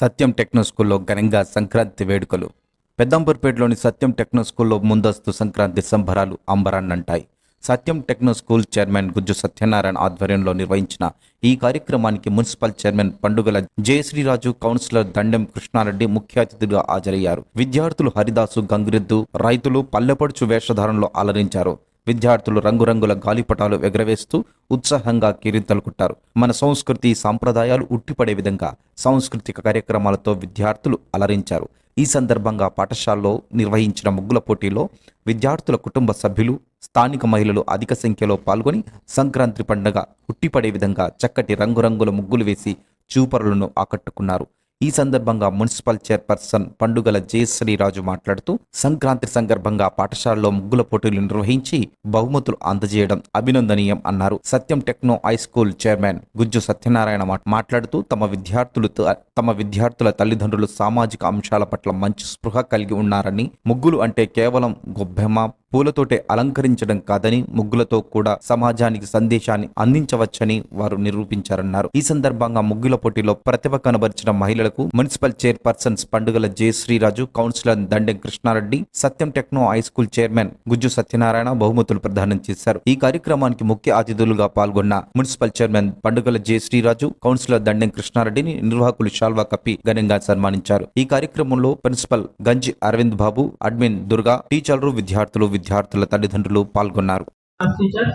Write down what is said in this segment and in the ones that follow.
సత్యం techno స్కూల్లో ఘనంగా సంక్రాంతి వేడుకలు. పెద్దంపూర్పేటలోని సత్యం టెక్నో స్కూల్లో ముందస్తు సంక్రాంతి సంబరాలు అంబరాన్నంటాయి. Satyam techno school chairman Gujju Satyanarayana ఆధ్వర్యంలో నిర్వహించిన ఈ కార్యక్రమానికి మున్సిపల్ చైర్మన్ పండుగల జయశ్రీరాజు కౌన్సిలర్ దండెం కృష్ణారెడ్డి ముఖ్య అతిథిగా హాజరయ్యారు. విద్యార్థులు హరిదాసు గంగిరెద్దు రైతులు పల్లెపడుచు వేషధారణలో అలరించారు. విద్యార్థులు రంగురంగుల గాలిపటాలు ఎగరవేస్తూ ఉత్సాహంగా కిరీతలు కుట్టారు మన సంస్కృతి సాంప్రదాయాలు ఉట్టిపడే విధంగా సాంస్కృతిక కార్యక్రమాలతో విద్యార్థులు అలరించారు. ఈ సందర్భంగా పాఠశాలలో నిర్వహించిన ముగ్గుల పోటీలో విద్యార్థుల కుటుంబ సభ్యులు స్థానిక మహిళలు అధిక సంఖ్యలో పాల్గొని సంక్రాంతి పండుగ ఉట్టిపడే విధంగా చక్కటి రంగురంగుల ముగ్గులు వేసి చూపరులను ఆకట్టుకున్నారు. ఈ సందర్భంగా మున్సిపల్ చైర్పర్సన్ పండుగల జయశ్రీరాజు మాట్లాడుతూ సంక్రాంతి సందర్భంగా పాఠశాలలో ముగ్గుల పోటీలు నిర్వహించి బహుమతులు అందజేయడం అభినందనీయం అన్నారు. Satyam techno high school chairman Gujju Satyanarayana మాట్లాడుతూ తమ విద్యార్థులు త- తమ విద్యార్థుల తల్లిదండ్రులు సామాజిక అంశాల పట్ల మంచి స్పృహ కలిగి ఉన్నారని ముగ్గులు అంటే కేవలం గొబ్బెమ్మ పూలతోటే అలంకరించడం కాదని ముగ్గులతో కూడా సమాజానికి సందేశాన్ని అందించవచ్చని వారు నిరూపించారన్నారు. ఈ సందర్భంగా ముగ్గుల పోటీలో ప్రతిభ కనబరిచిన మహిళలకు మున్సిపల్ చైర్పర్సన్స్ పండుగల Jayasriraju councillor Dandem Krishnareddy Satyam techno high school chairman Gujju Satyanarayana బహుమతులు ప్రదానం చేశారు. ఈ కార్యక్రమానికి ముఖ్య అతిథులుగా పాల్గొన్న మున్సిపల్ చైర్మన్ పండుగల జయశ్రీరాజు కౌన్సిలర్ దండెం కృష్ణారెడ్డిని నిర్వాహకులు షాల్వా కప్పి ఘనంగా సన్మానించారు. ఈ కార్యక్రమంలో ప్రిన్సిపల్ గంజి అరవింద్ బాబు అడ్మిన్ దుర్గా టీచర్లు విద్యార్థులు విద్యార్థుల తల్లిదండ్రులు పాల్గొన్నారు. Our teachers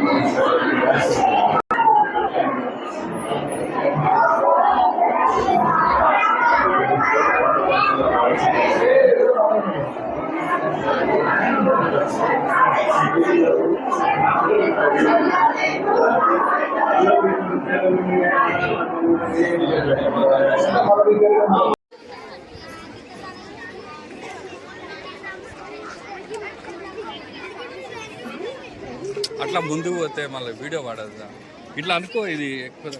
అట్లా ముందుకు పోతే మళ్ళీ వీడియో పడద్దా ఇట్లా అనుకో ఇది ఎక్కువ.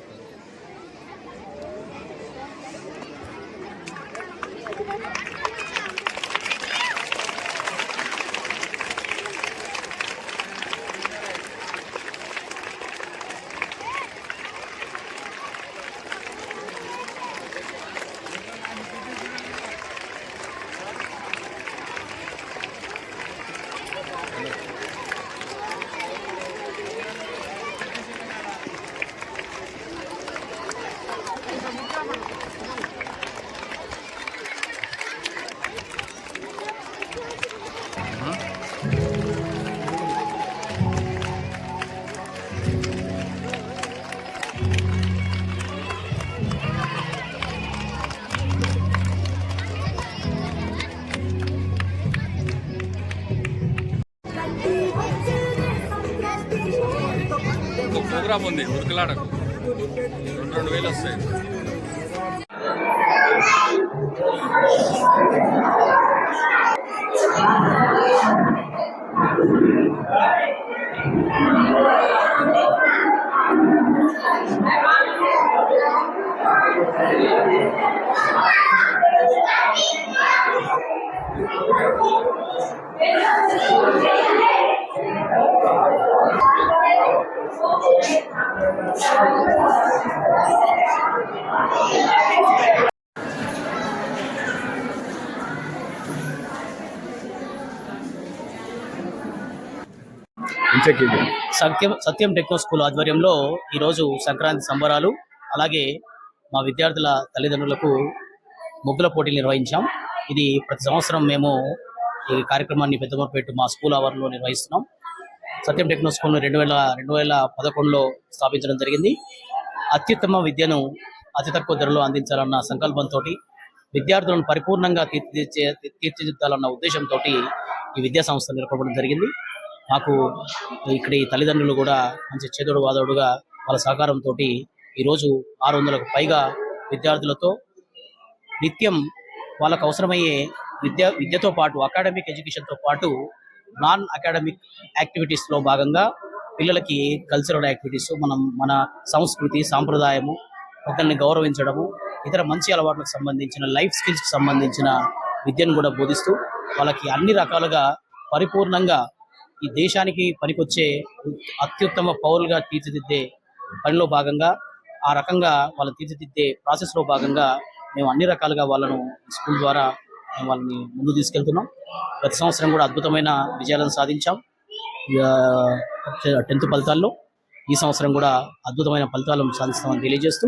ప్రోగ్రామ్ ఉంది ఉరుకులాడకు. రెండు రెండు వేలు వస్తాయి. సత్యం సత్యం టెక్నో స్కూల్ ఆధ్వర్యంలో ఈరోజు సంక్రాంతి సంబరాలు అలాగే మా విద్యార్థుల తల్లిదండ్రులకు ముగ్గుల పోటీలు నిర్వహించాం. ఇది ప్రతి సంవత్సరం మేము ఈ కార్యక్రమాన్ని పెద్దమూరుపేట మా స్కూల్ ఆవరణలో నిర్వహిస్తున్నాం. సత్యం టెక్నో స్కూల్ను రెండు వేల రెండు వేల పదకొండులో స్థాపించడం జరిగింది. అత్యుత్తమ విద్యను అతి తక్కువ ధరలో అందించాలన్న సంకల్పంతో విద్యార్థులను పరిపూర్ణంగా తీర్చిదిద్దే తీర్చిదిద్దాలన్న ఉద్దేశంతో ఈ విద్యా సంస్థ నెలకొల్పడం జరిగింది. మాకు ఇక్కడ ఈ తల్లిదండ్రులు కూడా మంచి చేదోడు వాదోడుగా వాళ్ళ సహకారంతో ఈరోజు ఆరు వందలకు పైగా విద్యార్థులతో నిత్యం వాళ్ళకు అవసరమయ్యే విద్య విద్యతో పాటు అకాడమిక్ ఎడ్యుకేషన్తో పాటు నాన్ అకాడమిక్ యాక్టివిటీస్లో భాగంగా పిల్లలకి కల్చరల్ యాక్టివిటీస్ మనం మన సంస్కృతి సాంప్రదాయము ఒకరిని గౌరవించడము ఇతర మంచి అలవాట్లకు సంబంధించిన లైఫ్ స్కిల్స్కి సంబంధించిన విద్యను కూడా బోధిస్తూ వాళ్ళకి అన్ని రకాలుగా పరిపూర్ణంగా ఈ దేశానికి పనికొచ్చే అత్యుత్తమ పౌరులుగా తీర్చిదిద్దే పనిలో భాగంగా ఆ రకంగా వాళ్ళు తీర్చిదిద్దే ప్రాసెస్లో భాగంగా మేము అన్ని రకాలుగా వాళ్ళను స్కూల్ ద్వారా మేము వాళ్ళని ముందు తీసుకెళ్తున్నాం. ప్రతి సంవత్సరం కూడా అద్భుతమైన విజయాలను సాధించాం. టెన్త్ ఫలితాల్లో ఈ సంవత్సరం కూడా అద్భుతమైన ఫలితాలను సాధిస్తామని తెలియజేస్తూ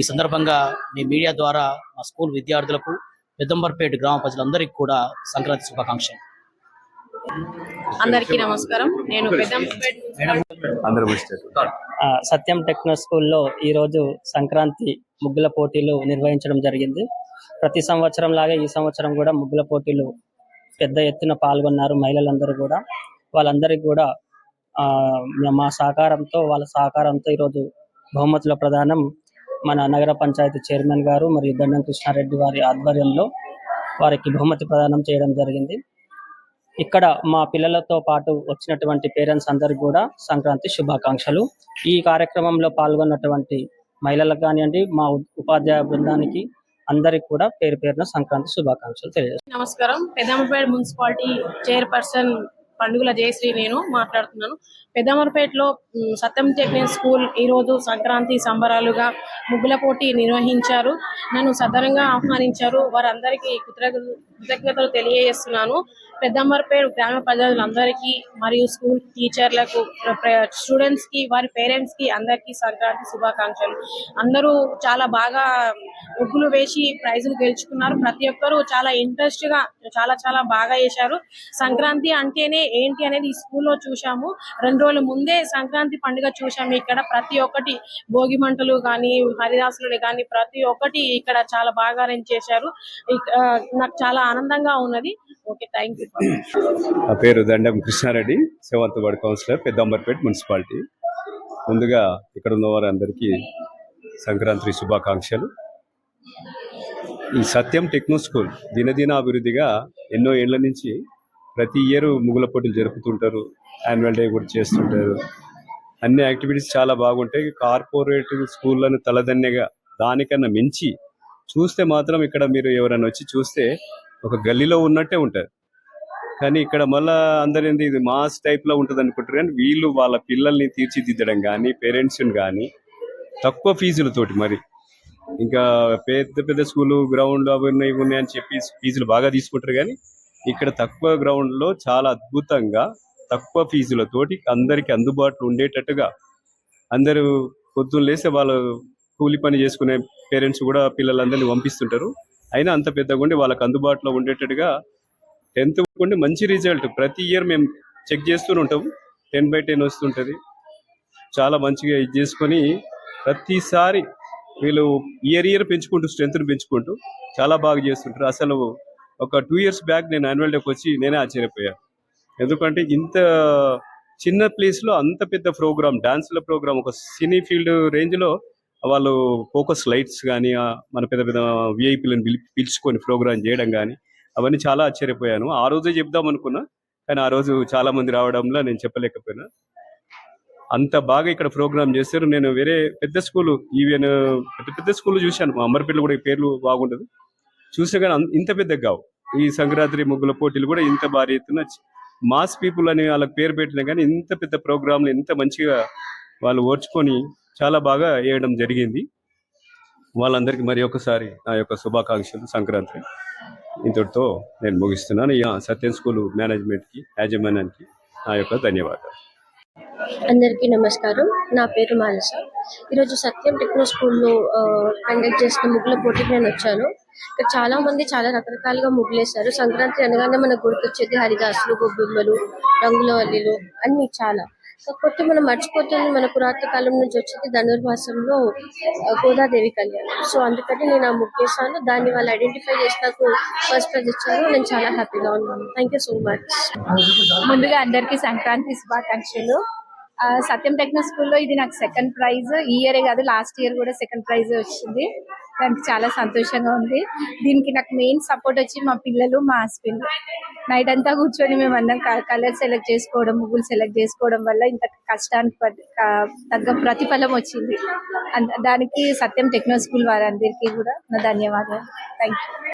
ఈ సందర్భంగా మీ మీడియా ద్వారా మా స్కూల్ విద్యార్థులకు పెద్దంబర్పేట గ్రామ ప్రజలందరికీ కూడా సంక్రాంతి శుభాకాంక్షలు. అందరికీ నమస్కారం. నేను సత్యం టెక్నో స్కూల్లో ఈరోజు సంక్రాంతి ముగ్గుల పోటీలు నిర్వహించడం జరిగింది. ప్రతి సంవత్సరం లాగే ఈ సంవత్సరం కూడా ముగ్గుల పోటీలు పెద్ద ఎత్తున పాల్గొన్నారు మహిళలందరూ కూడా. వాళ్ళందరికీ కూడా ఆ, మా సహకారంతో వాళ్ళ సహకారంతో ఈరోజు బహుమతుల ప్రదానం మన నగర పంచాయతీ చైర్మన్ గారు మరియు దండం కృష్ణారెడ్డి వారి ఆధ్వర్యంలో వారికి బహుమతి ప్రదానం చేయడం జరిగింది. ఇక్కడ మా పిల్లలతో పాటు వచ్చినటువంటి పేరెంట్స్ అందరికి కూడా సంక్రాంతి శుభాకాంక్షలు. ఈ కార్యక్రమంలో పాల్గొన్నటువంటి మహిళలకు కానివ్వండి మా ఉపాధ్యాయ బృందానికి అందరికి కూడా పేరు పేరున సంక్రాంతి శుభాకాంక్షలు తెలియజేస్తాను నమస్కారం. పెద్దమరపేట మున్సిపాలిటీ చైర్పర్సన్ పండుగల జయశ్రీ నేను మాట్లాడుతున్నాను. పెద్దమరపేటలో సత్యం టెక్నిక్ స్కూల్ ఈరోజు సంక్రాంతి సంబరాలుగా ముగ్గుల పోటీ నిర్వహించారు. నన్ను సదరంగా ఆహ్వానించారు. వారందరికీ కృతజ్ఞతలు కృతజ్ఞతలు తెలియజేస్తున్నాను. పెద్దమరపేట గ్రామ ప్రజలందరికీ మరియు స్కూల్ టీచర్లకు స్టూడెంట్స్కి వారి పేరెంట్స్కి అందరికీ సంక్రాంతి శుభాకాంక్షలు. అందరూ చాలా బాగా ముగ్గులు వేసి ప్రైజులు గెలుచుకున్నారు. ప్రతి ఒక్కరూ చాలా ఇంట్రెస్ట్గా చాలా చాలా బాగా చేశారు సంక్రాంతి అంటేనే ఏంటి అనేది ఈ స్కూల్లో చూసాము రెండు రోజుల ముందే సంక్రాంతి పండుగ చూసాము ఇక్కడ ప్రతి ఒక్కటి భోగి మంటలు కానీ హరిదాసులు కానీ ప్రతి ఒక్కటి ఇక్కడ చాలా బాగా అరేంజ్ చేశారు. నాకు చాలా ఆనందంగా ఉన్నది. Okay thank you. నా పేరు Dandam Krishnareddy seventh ward councillor Peddamberpet municipality. ముందుగా ఇక్కడ ఉన్న వారందరికీ సంక్రాంతి శుభాకాంక్షలు. ఈ సత్యం టెక్నో స్కూల్ దినదిన అభివృద్ధిగా ఎన్నో ఏళ్ళ నుంచి ప్రతి ఇయర్ ముగ్గుల పోటీలు జరుపుతుంటారు. యాన్యువల్ డే కూడా చేస్తుంటారు. అన్ని యాక్టివిటీస్ చాలా బాగుంటాయి. కార్పొరేట్ స్కూళ్ళను తలదన్నెగా దానికన్నా మించి చూస్తే మాత్రం ఇక్కడ మీరు ఎవరైనా వచ్చి చూస్తే ఒక గల్లీలో ఉన్నట్టే ఉంటుంది కానీ ఇక్కడ మళ్ళా అందరింది ఇది మాస్ టైప్లో ఉంటుంది అనుకుంటారు కానీ వీళ్ళు వాళ్ళ పిల్లల్ని తీర్చిదిద్దడం కానీ పేరెంట్స్ని కానీ తక్కువ ఫీజులతోటి మరి. ఇంకా పెద్ద పెద్ద స్కూల్ గ్రౌండ్ అవి ఉన్నాయి అని చెప్పి ఫీజులు బాగా తీసుకుంటారు కానీ ఇక్కడ తక్కువ గ్రౌండ్లో చాలా అద్భుతంగా తక్కువ ఫీజులతోటి అందరికి అందుబాటులో ఉండేటట్టుగా అందరూ పొద్దున్న లేస్తే వాళ్ళు కూలి పని చేసుకునే పేరెంట్స్ కూడా పిల్లలందరినీ పంపిస్తుంటారు. అయినా అంత పెద్దగా ఉండి వాళ్ళకి అందుబాటులో ఉండేటట్టుగా టెన్త్ ఉండి మంచి రిజల్ట్. ప్రతి ఇయర్ మేము చెక్ చేస్తూనే ఉంటాం టెన్ బై టెన్ వస్తుంటుంది. చాలా మంచిగా ఇది చేసుకొని ప్రతిసారి వీళ్ళు ఇయర్ ఇయర్ పెంచుకుంటూ స్ట్రెంత్ను పెంచుకుంటూ చాలా బాగా చేస్తుంటారు. అసలు ఒక టూ ఇయర్స్ బ్యాక్ నేను యాన్యువల్ డేకి వచ్చి నేనే ఆశ్చర్యపోయాను ఎందుకంటే ఇంత చిన్న ప్లేస్లో అంత పెద్ద ప్రోగ్రామ్ డాన్స్ల ప్రోగ్రామ్ ఒక సినీ ఫీల్డ్ రేంజ్లో వాళ్ళు ఫోకస్ లైట్స్ కానీ మన పెద్ద పెద్ద విఐపీలను పిలుచుకొని ప్రోగ్రామ్ చేయడం కానీ అవన్నీ చాలా ఆశ్చర్యపోయాను. ఆ రోజే చెప్దాం అనుకున్నా కానీ ఆ రోజు చాలా మంది రావడంలో నేను చెప్పలేకపోయినా. అంత బాగా ఇక్కడ ప్రోగ్రామ్ చేస్తారు నేను వేరే పెద్ద స్కూల్ ఈవెన్ పెద్ద పెద్ద స్కూల్ చూశాను. మా అమర్పేటలో కూడా పేర్లు బాగుండదు. చూస్తే కానీ ఇంత పెద్ద కావు ఈ సంక్రాంతి ముగ్గుల పోటీలు కూడా ఇంత భారీ ఎత్తున మాస్ పీపుల్ అని వాళ్ళకి పేరు పెట్టినా కానీ ఇంత పెద్ద ప్రోగ్రాంలు ఇంత మంచిగా వాళ్ళు ఓర్చుకొని చాలా బాగా వేయడం జరిగింది. వాళ్ళందరికీ మరి ఒకసారి నా యొక్క శుభాకాంక్షలు. సంక్రాంతి ఇంతటితో నేను ముగిస్తున్నాను. ఈ సత్యం స్కూల్ మేనేజ్మెంట్కి యాజమాన్యానికి నా యొక్క ధన్యవాదాలు. అందరికీ నమస్కారం. నా పేరు మానస. ఈరోజు సత్యం టెక్నో స్కూల్లో కండక్ట్ చేసిన ముగ్గుల పోటీకి నేను వచ్చాను. ఇక్కడ చాలా మంది చాలా రకరకాలుగా ముగ్గులేశారు. సంక్రాంతి అనగానే మనకు గుర్తొచ్చేది హరిదాసులు గొబ్బెమ్మలు రంగుల వల్లిలు అన్ని చాలా. కాకపోతే మనం మర్చిపోతుంది మన పురాతన కాలం నుంచి వచ్చేది ధనుర్మాసంలో గోదాదేవి కళ్యాణం. సో అందుకని నేను ఆ ముగ్గేసాను దాన్ని వాళ్ళు ఐడెంటిఫై చేసి నాకు ఫస్ట్ ప్రైజ్ ఇచ్చారు. నేను చాలా హ్యాపీగా ఉన్నాను. థ్యాంక్ యూ సో మచ్ ముందుగా అందరికీ సంక్రాంతి శుభాకాంక్షలు. ఆ, సత్యం టెక్నో స్కూల్లో ఇది నాకు సెకండ్ ప్రైజ్ ఈ ఇయరే కాదు లాస్ట్ ఇయర్ కూడా సెకండ్ ప్రైజ్ వచ్చింది. దానికి చాలా సంతోషంగా ఉంది. దీనికి నాకు మెయిన్ సపోర్ట్ వచ్చి మా పిల్లలు మా హస్బెండ్ నైట్ అంతా కూర్చొని మేము అందరం కలర్ సెలెక్ట్ చేసుకోవడం ముగ్గులు సెలెక్ట్ చేసుకోవడం వల్ల ఇంత కష్టానికి తగ్గ ప్రతిఫలం వచ్చింది. దానికి సత్యం టెక్నో స్కూల్ వారందరికీ కూడా నా ధన్యవాదాలు. Thank you